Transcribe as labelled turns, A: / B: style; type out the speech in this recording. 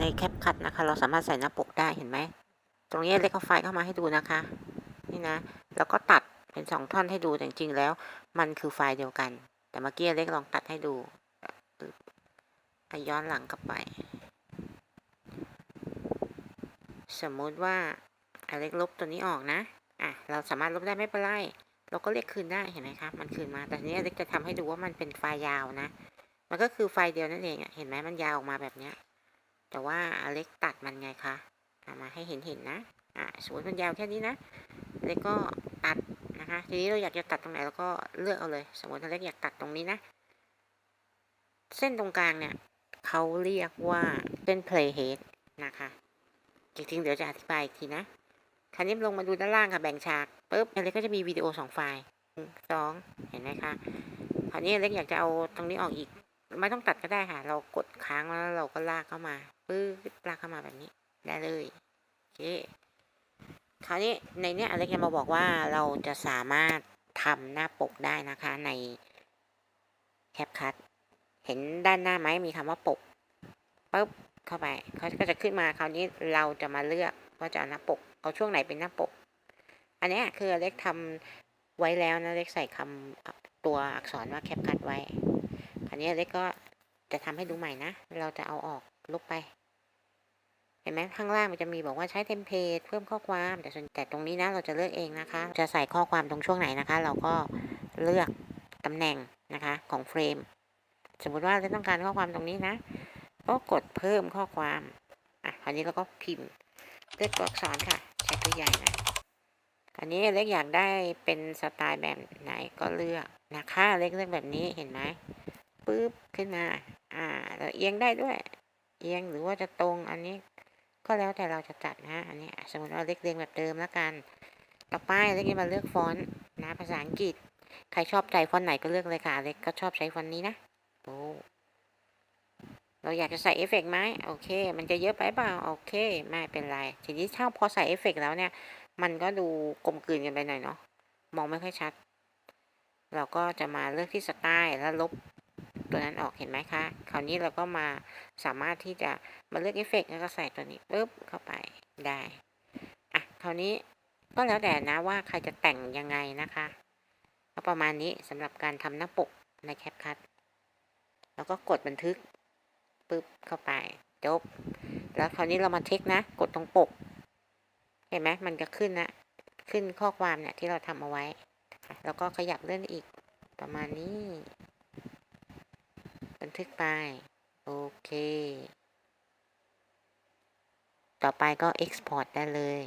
A: ในแคปคัดนะคะ เราสามารถใส่หน้าปกได้เห็นไหม ตรงนี้เล็กเอาไฟเข้ามาให้ดูนะคะ นี่นะ แล้วก็ตัดเป็นสองท่อนให้ดูแต่จริงๆแล้ว มันคือไฟล์เดียวกัน แต่เมื่อกี้เล็กลองตัดให้ดูอะย้อนหลังกลับไป สมมุติว่าอเล็กลบตัวนี้ออกนะอะเราสามารถลบได้ไม่เป็นไรเราก็เรียกคืนได้เห็นไหมครับมันคืนมา แต่ทีนี้เล็กจะทำให้ดูว่ามันเป็นไฟล์ยาวนะ มันก็คือไฟล์เดียวนั่นเองเห็นไหมมันยาวออกมาแบบเนี้ย แต่ว่าอเล็กตัดมันไงคะเอามาให้เห็นเห็นๆนะอะสมมติมันยาวแค่นี้นะเล็กก็ตัดนะคะ ทีนี้เราอยากจะตัดตรงไหนเราก็เลือกเอาเลย สมมติอเล็กอยากตัดตรงนี้นะ เส้นตรงกลางเนี่ยเขาเรียกว่าเส้น playhead นะคะจริงๆเดี๋ยวจะอธิบายอีกทีนะคราวนี้ลงมาดูด้านล่างค่ะแบ่งฉากปุ๊บเล็กก็จะมีวิดีโอสองไฟล์สองเห็นไหมคะคราวนี้เล็กอยากจะเอาตรงนี้ออกอีก ไม่ต้องตัดก็ได้ค่ะ เรากดค้างแล้วเราก็ลากเข้ามาปึ๊บลากเข้ามาแบบนี้ ได้เลยโอเคคราวนี้ในเนี้ยอเล็กจะมาบอกว่าเราจะสามารถทำหน้าปกได้นะคะในแคปคัทเห็นด้านหน้าไหมมีคำว่าปกปุ๊บเข้าไปเขาก็จะขึ้นมาคราวนี้เราจะมาเลือกว่าจะเอาหน้าปก เอาช่วงไหนเป็นหน้าปก อันนี้คืออเล็กทำไว้แล้วนะเล็กใส่คำตัวอักษรว่าแคปคัทไว้ นี้เล็กก็จะทำให้ดูใหม่นะ เราจะเอาออกลบไป เห็นไหมข้างล่างมันจะมีบอกว่าใช้เทมเพลตเพิ่มข้อความแต่ส่วนแต่ตรงนี้นะเราจะเลือกเองนะคะ จะใส่ข้อความตรงช่วงไหนนะคะ เราก็เลือกตำแหน่งนะคะของเฟรม สมมุติว่าเราต้องการข้อความตรงนี้นะ ก็กดเพิ่มข้อความ อะ คราวนี้เราก็พิมพ์เลือกตัวอักษรค่ะ ใช้ตัวใหญ่นะอันนี้เล็กอยากได้เป็นสไตล์แบบไหนก็เลือกนะคะ เล็กเลือกแบบนี้เห็นไหม ปุ๊บขึ้นมา อ่าแล้วเอียงได้ด้วย เอียงหรือว่าจะตรงอันนี้ ก็แล้วแต่เราจะจัดนะ อันนี้สมมติเราเล็กเรียงแบบเดิมแล้วกัน ต่อไปเล็กจะมาเลือกฟอนต์นะภาษาอังกฤษ ใครชอบใจฟอนต์ไหนก็เลือกเลยค่ะ เล็กก็ชอบใช้ฟอนต์นี้นะโอ้เราอยากจะใส่เอฟเฟกต์ไหมโอเค มันจะเยอะไปเปล่า โอเค ไม่เป็นไร ทีนี้ถ้าพอใส่เอฟเฟกต์แล้วเนี่ย มันก็ดูกลมกลืนกันไปหน่อยเนาะ มองไม่ค่อยชัด เราก็จะมาเลือกที่สไตล์แล้วลบ ตัวนั้นออกเห็นไหมคะ คราวนี้เราก็มาสามารถที่จะมาเลือกเอฟเฟกต์แล้วก็ใส่ตัวนี้ปุ๊บเข้าไปได้ อะ คราวนี้ก็แล้วแต่นะว่าใครจะแต่งยังไงนะคะก็ประมาณนี้สำหรับการทำหน้าปกในแคปคัทแล้วก็กดบันทึกปุ๊บเข้าไปจบ แล้วคราวนี้เรามาเช็คนะ กดตรงปก เห็นไหมมันจะขึ้นนะ ขึ้นข้อความเนี่ยที่เราทำเอาไว้ แล้วก็ขยับเลื่อนอีกประมาณนี้ ทึกไป โอเค ต่อไปก็ Export ได้เลย